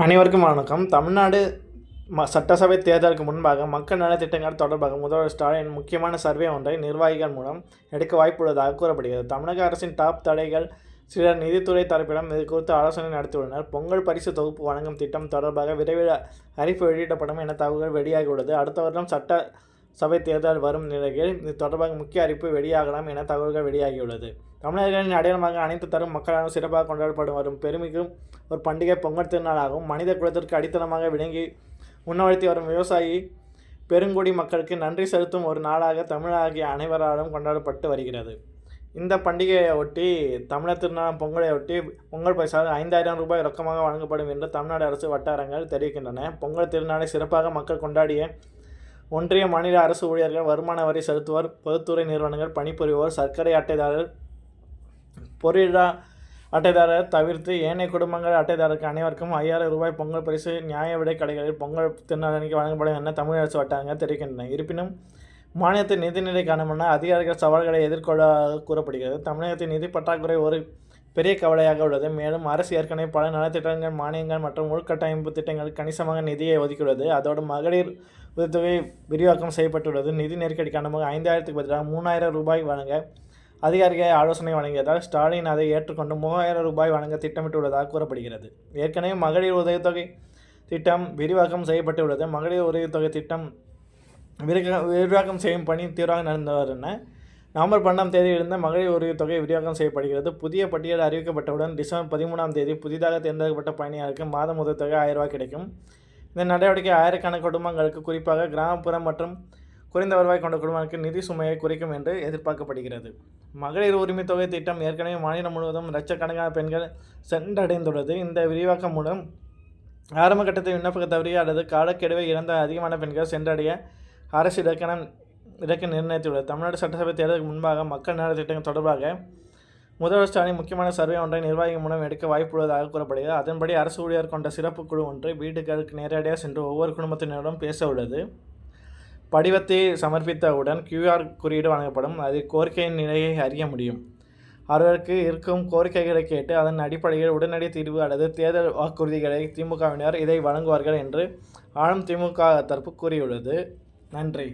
அனைவருக்கும் வணக்கம். தமிழ்நாடு ம சட்டசபை தேர்தலுக்கு முன்பாக மக்கள் நலத்திட்டங்கள் தொடர்பாக முதல்வர் ஸ்டாலின் முக்கியமான சர்வே ஒன்றை நிர்வாகிகள் மூலம் எடுக்க வாய்ப்புள்ளதாக கூறப்படுகிறது. தமிழக அரசின் டாப் தடைகள் சிலர் நிதித்துறை தரப்பிடம் இது குறித்து ஆலோசனை நடத்தியுள்ளனர். பொங்கல் பரிசு தொகுப்பு வழங்கும் திட்டம் தொடர்பாக விரைவில் அறிவிப்பு வெளியிடப்படும் என தகவல்கள் வெளியாகியுள்ளது. அடுத்த வருடம் சட்ட சபை தேர்தல் வரும் நிலையில் இது தொடர்பாக முக்கிய அறிவிப்பு வெளியாகலாம் என தகவல்கள் வெளியாகியுள்ளது. தமிழர்களின் அடையாளமாக அனைத்து தரும் மக்களாலும் சிறப்பாக கொண்டாடப்படும் வரும் பெருமைக்கும் ஒரு பண்டிகை பொங்கல் திருநாளாகவும் மனித குலத்திற்கு அடித்தளமாக விளங்கி முன்னவழ்த்தி வரும் விவசாயி பெருங்குடி மக்களுக்கு நன்றி செலுத்தும் ஒரு நாளாக தமிழாகிய அனைவராலும் கொண்டாடப்பட்டு வருகிறது. இந்த பண்டிகையை ஒட்டி தமிழர் திருநாள் பொங்கலை ஒட்டி பொங்கல் பரிசாக ஐந்தாயிரம் ரூபாய் ரொக்கமாக வழங்கப்படும் என்று தமிழ்நாடு அரசு வட்டாரங்கள் தெரிவிக்கின்றன. பொங்கல் திருநாளை சிறப்பாக மக்கள் கொண்டாடிய ஒன்றிய மாநில அரசு ஊழியர்கள் வருமான வரி செலுத்துவோர் பொதுத்துறை நிறுவனங்கள் பணிபுரிவோர் சர்க்கரை அட்டைதாரர் பொருளா அட்டைதாரர் தவிர்த்து ஏனைய குடும்பங்கள் அட்டைதாரருக்கு அனைவருக்கும் ஐயாயிரம் ரூபாய் பொங்கல் பரிசு நியாய விடை கடைகளில் பொங்கல் திருநாளன்னைக்கு வழங்கப்படும் என தமிழக அரசு வட்டாரங்கள் தெரிவிக்கின்றன. இருப்பினும் மாநிலத்தின் நிதிநிலை காரணமான அதிகாரிகள் சவால்களை எதிர்கொள்ள கூறப்படுகிறது. தமிழகத்தின் நிதி பற்றாக்குறை ஒரு பெரிய கவலையாக உள்ளது. மேலும் அரசு ஏற்கனவே பல நலத்திட்டங்கள் மானியங்கள் மற்றும் உள்கட்டமைப்பு திட்டங்களுக்கு கணிசமாக நிதியை ஒதுக்கியுள்ளது. அதோடு மகளிர் உதவித்தொகை விரிவாக்கம் செய்யப்பட்டுள்ளது. நிதி நெருக்கடி காரணமாக ஐந்தாயிரத்துக்கு பதிலாக மூணாயிரம் ரூபாய் வழங்க அதிகாரிகள் ஆலோசனை வழங்கியதால் ஸ்டாலின் அதை ஏற்றுக்கொண்டு மூவாயிரம் ரூபாய் வழங்க திட்டமிட்டுள்ளதாக கூறப்படுகிறது. ஏற்கனவே மகளிர் உதவித்தொகை திட்டம் விரிவாக்கம் செய்யப்பட்டுள்ளது. மகளிர் உதவித்தொகை திட்டம் விரிவாக்கம் செய்யும் பணி தீவிரமாக நடந்து வருகின்றன. நவம்பர் பன்னெண்டாம் தேதியிலிருந்து மகளிர் உதவித்தொகை விரிவாக்கம் செய்யப்படுகிறது. புதிய பட்டியல் அறிவிக்கப்பட்டவுடன் டிசம்பர் பதிமூணாம் தேதி புதிதாக தேர்ந்தெடுக்கப்பட்ட பயணியாருக்கு மாதம் தொகை ஆயிரம் ரூபாய் கிடைக்கும். இந்த நடவடிக்கை ஆயிரக்கணக்கான குடும்பங்களுக்கு குறிப்பாக கிராமப்புறம் மற்றும் குறைந்த வருவாய் கொண்ட குடும்பங்களுக்கு நிதி சுமையை குறைக்கும் என்று எதிர்பார்க்கப்படுகிறது. மகளிர் உரிமை தொகை திட்டம் ஏற்கனவே மாநிலம் முழுவதும் லட்சக்கணக்கான பெண்கள் சென்றடைந்துள்ளது. இந்த விரிவாக்கம் மூலம் ஆரம்ப கட்டத்தில் விண்ணப்பக்க தவறிய அல்லது காலக்கெடுவை இழந்த அதிகமான பெண்கள் சென்றடைய அரசு இலக்கணம் இலக்கை நிர்ணயித்துள்ளது. தமிழ்நாடு சட்டசபை தேர்தலுக்கு முன்பாக மக்கள் நல திட்டங்கள் தொடர்பாக முதல்வர் ஸ்டாலின் முக்கியமான சர்வே ஒன்றை நிர்வாகிகள் மூலம் எடுக்க வாய்ப்புள்ளதாக கூறப்படுகிறது. அதன்படி அரசு ஊழியர் கொண்ட சிறப்பு குழு ஒன்று வீடுகளுக்கு நேரடியாக சென்று ஒவ்வொரு குடும்பத்தினரிடம் பேச உள்ளது. படிவத்தை சமர்ப்பித்தவுடன் கியூஆர் குறியீடு வழங்கப்படும். அது கோரிக்கையின் நிலையை அறிய முடியும். அவர்களுக்கு இருக்கும் கோரிக்கைகளை கேட்டு அதன் அடிப்படையில் உடனடி தீர்வு அல்லது தேர்தல் வாக்குறுதிகளை திமுகவினர் இதை வழங்குவார்கள் என்று ஆளும் திமுக தரப்பு கூறியுள்ளது. நன்றி.